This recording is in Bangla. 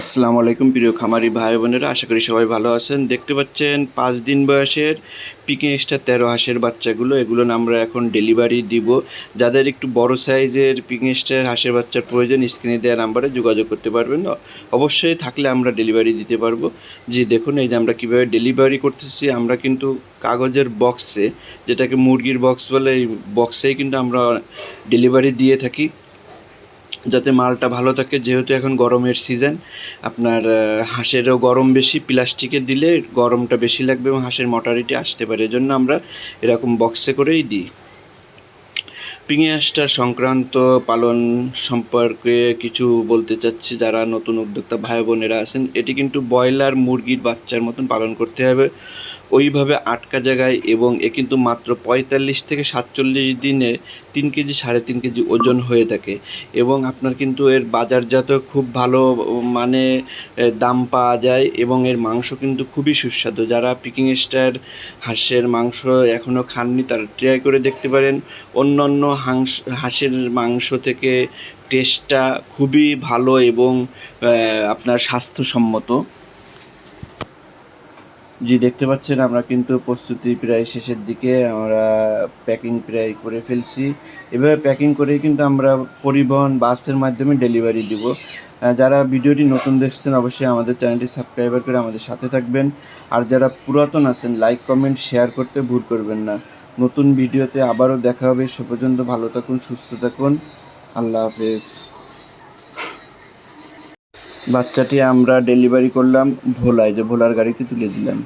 আসসালামু আলাইকুম প্রিয় খামারি ভাই বোনেরা, আশা করি সবাই ভালো আছেন। দেখতে পাচ্ছেন পাঁচ দিন বয়সের পিকিং স্টার তেরো হাঁসের বাচ্চাগুলো এগুলো আমরা এখন ডেলিভারি দিব। যাদের একটু বড় সাইজের পিকিং স্টার হাঁসের বাচ্চার প্রয়োজন স্ক্রিনে দেওয়া নাম্বারে যোগাযোগ করতে পারবেন। অবশ্যই থাকলে আমরা ডেলিভারি দিতে পারব। জি, দেখুন, এই যে আমরা কীভাবে ডেলিভারি করতেছি, আমরা কিন্তু কাগজের বক্সে যেটাকে মুরগির বক্স বলে, এই বক্সেই কিন্তু আমরা ডেলিভারি দিয়ে থাকি। যাতে মালটা ভালো থাকে, যেহেতু এখন গরমের সিজন আপনার হাঁসেরও গরম বেশি, প্লাস্টিকে দিলে গরমটা বেশি লাগবে এবং হাঁসের মর্টালিটি আসতে পারে। এজন্য আমরা এরকম বক্সে করেই দিই। পিঙে সংক্রান্ত পালন সম্পর্কে কিছু বলতে চাচ্ছি, যারা নতুন উদ্যোক্তা ভাই বোনেরা আছেন, এটি কিন্তু ব্রয়লার মুরগির বাচ্চার মতন পালন করতে হবে। ওইভাবে আটকা জায়গায় এবং এ কিন্তু মাত্র পঁয়তাল্লিশ থেকে সাতচল্লিশ দিনে তিন কেজি সাড়ে তিন কেজি ওজন হয়ে থাকে এবং আপনার কিন্তু এর বাজারজাত খুব ভালো মানে দাম পাওয়া যায় এবং এর মাংস কিন্তু খুবই সুস্বাদু। যারা পিকিং স্টার হাঁসের মাংস এখনও খাননি, তারা ট্রাই করে দেখতে পারেন। অন্য অন্য হাঁস, হাঁসের মাংস থেকে টেস্টটা খুবই ভালো এবং আপনার স্বাস্থ্যসম্মত। জি, দেখতে পাচ্ছেন আমরা কিন্তু প্রস্তুতি প্রায় শেষের দিকে, আমরা প্যাকিং প্রায় করে ফেলছি। এভাবে প্যাকিং করেই কিন্তু আমরা পরিবহন, বাসের মাধ্যমে ডেলিভারি দিব। যারা ভিডিওটি নতুন দেখছেন, অবশ্যই আমাদের চ্যানেলটি সাবস্ক্রাইবার করে আমাদের সাথে থাকবেন। আর যারা পুরাতন আছেন লাইক কমেন্ট শেয়ার করতে ভুল করবেন না। নতুন ভিডিওতে আবারও দেখা হবে। সে পর্যন্ত ভালো থাকুন, সুস্থ থাকুন। আল্লাহ হাফেজ। বাচ্চাটি আমরা ডেলিভারি করলাম ভোলায় যে ভোলার গাড়িতে তুলে দিলাম।